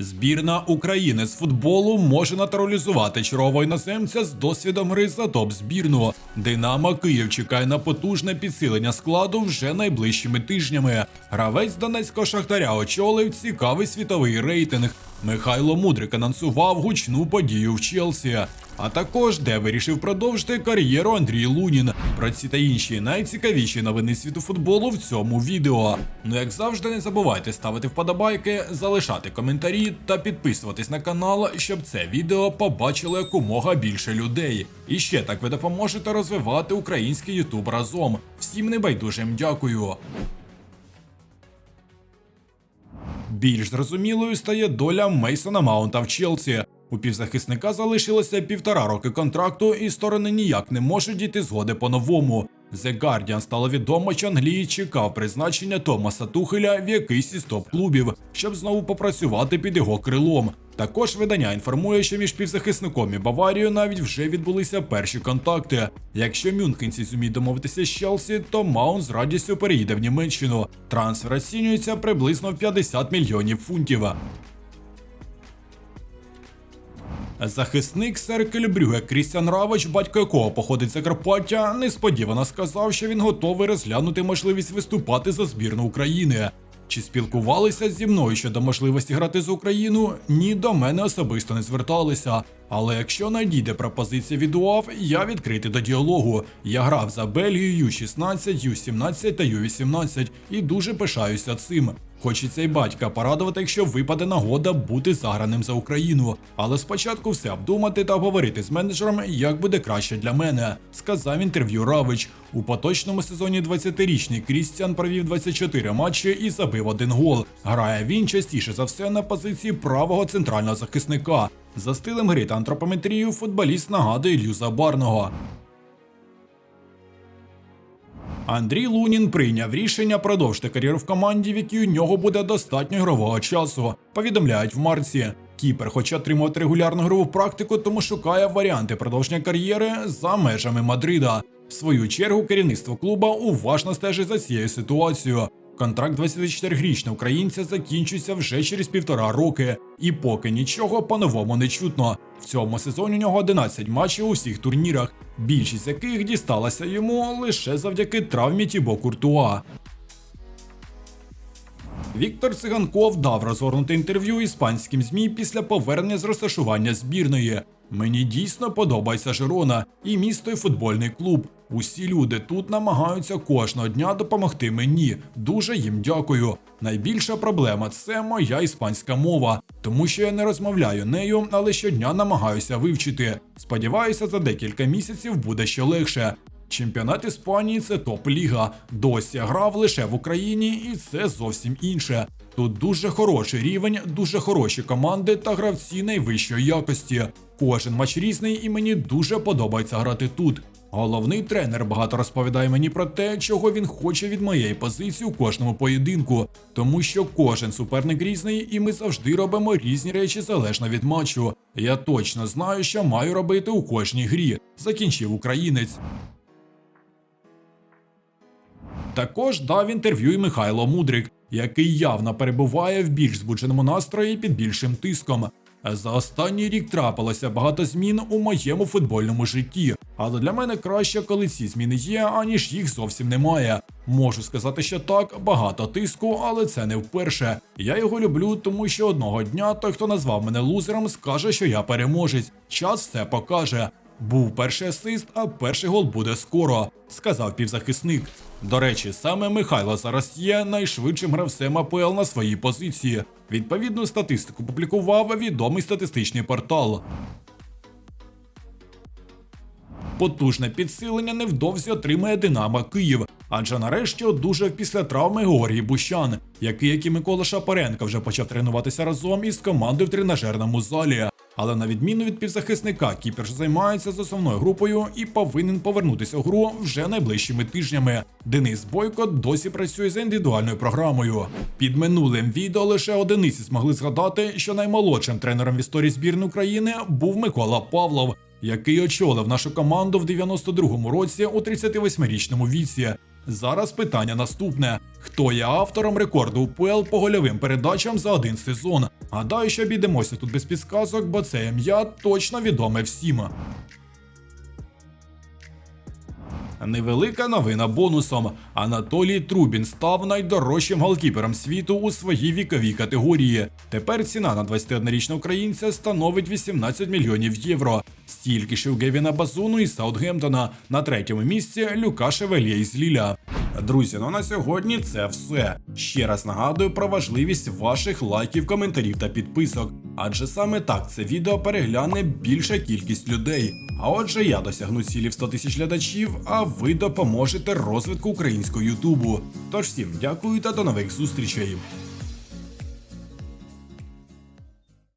Збірна України з футболу може натуралізувати чарового іноземця з досвідом гри за топ-збірну. Динамо Київ чекає на потужне підсилення складу вже найближчими тижнями. Гравець Донецького шахтаря очолив цікавий світовий рейтинг. Михайло Мудрик анонсував гучну подію в Челсі. А також де вирішив продовжити кар'єру Андрій Лунін. Про ці та інші найцікавіші новини світу футболу в цьому відео. Ну як завжди, не забувайте ставити вподобайки, залишати коментарі та підписуватись на канал, щоб це відео побачило якомога більше людей. І ще так ви допоможете розвивати український ютуб разом. Всім небайдужим дякую. Більш зрозумілою стає доля Мейсона Маунта в Челсі. У півзахисника залишилося півтора роки контракту, і сторони ніяк не можуть дійти згоди по-новому. The Guardian стало відомо, що Англії чекав призначення Томаса Тухеля в якийсь із топ-клубів, щоб знову попрацювати під його крилом. Також видання інформує, що між півзахисником і Баварією навіть вже відбулися перші контакти. Якщо мюнхенці зуміють домовитися з Челсі, то Маун з радістю переїде в Німеччину. Трансфер оцінюється приблизно в 50 мільйонів фунтів. Захисник Серкель Брюге Крістіан Равич, батько якого походить з Закарпаття, несподівано сказав, що він готовий розглянути можливість виступати за збірну України. Чи спілкувалися зі мною щодо можливості грати за Україну? Ні, до мене особисто не зверталися. Але якщо надійде пропозиція від УАФ, я відкритий до діалогу. Я грав за Бельгію Ю-16, Ю-17 та Ю-18 і дуже пишаюся цим. Хочеться й батька порадувати, якщо випаде нагода бути заграним за Україну. Але спочатку все обдумати та обговорити з менеджером, як буде краще для мене, сказав інтерв'ю Равич. У поточному сезоні 20-річний Крістіан провів 24 матчі і забив один гол. Грає він частіше за все на позиції правого центрального захисника. За стилем гри та антропометрію футболіст нагадує Ілью Забарного. Андрій Лунін прийняв рішення продовжити кар'єру в команді, в якій у нього буде достатньо ігрового часу. Повідомляють в марці. Кіпер хоче отримувати регулярну груву практику, тому шукає варіанти продовження кар'єри за межами Мадрида. В свою чергу керівництво клуба уважно стежить за цією ситуацією. Контракт 24-річного українця закінчується вже через півтора роки, і поки нічого по-новому не чутно. В цьому сезоні у нього 11 матчів у всіх турнірах, більшість яких дісталася йому лише завдяки травмі Тібо Куртуа. Віктор Циганков дав розгорнуте інтерв'ю іспанським ЗМІ після повернення з розташування збірної. Мені дійсно подобається Жирона і місто і футбольний клуб. Усі люди тут намагаються кожного дня допомогти мені. Дуже їм дякую. Найбільша проблема це моя іспанська мова, тому що я не розмовляю нею, але щодня намагаюся вивчити. Сподіваюся, за декілька місяців буде ще легше. Чемпіонат Іспанії це топ-ліга. Досі я грав лише в Україні, і це зовсім інше. Тут дуже хороший рівень, дуже хороші команди та гравці найвищої якості. Кожен матч різний, і мені дуже подобається грати тут. Головний тренер багато розповідає мені про те, чого він хоче від моєї позиції у кожному поєдинку, тому що кожен суперник різний, і ми завжди робимо різні речі залежно від матчу. Я точно знаю, що маю робити у кожній грі. Закінчив українець. Також дав інтерв'ю і Михайло Мудрик, який явно перебуває в більш збудженому настрої під більшим тиском. За останній рік трапилося багато змін у моєму футбольному житті, але для мене краще, коли ці зміни є, аніж їх зовсім немає. Можу сказати, що так, багато тиску, але це не вперше. Я його люблю, тому що одного дня той, хто назвав мене лузером, скаже, що я переможець. Час все покаже. Був перший асист, а перший гол буде скоро, сказав півзахисник. До речі, саме Михайло зараз є найшвидшим гравцем АПЛ на своїй позиції. Відповідну статистику публікував відомий статистичний портал. Потужне підсилення невдовзі отримає Динамо Київ, адже нарешті одужав після травми Георгій Бущан, який, як і Микола Шапаренко, вже почав тренуватися разом із командою в тренажерному залі. Але на відміну від півзахисника, Кіпер займається з основною групою і повинен повернутися в гру вже найближчими тижнями. Денис Бойко досі працює за індивідуальною програмою. Під минулим відео лише одиниці змогли згадати, що наймолодшим тренером в історії збірної України був Микола Павлов, який очолив нашу команду в 92-му році у 38-річному віці. Зараз питання наступне: хто є автором рекорду УПЛ по гольовим передачам за один сезон? Гадаю, що обійдемося тут без підсказок, бо це ім'я точно відоме всім. Невелика новина бонусом. Анатолій Трубін став найдорожчим голкіпером світу у своїй віковій категорії. Тепер ціна на 21-річного українця становить 18 мільйонів євро. Стільки ж у Гевіна Базуну із Саутгемптона. На третьому місці Люка Шевельє із Ліля. Друзі, ну на сьогодні це все. Ще раз нагадую про важливість ваших лайків, коментарів та підписок. Адже саме так це відео перегляне більша кількість людей. А отже, я досягну цілі в 100 тисяч глядачів, а ви допоможете розвитку українського Ютубу. Тож всім дякую та до нових зустрічей.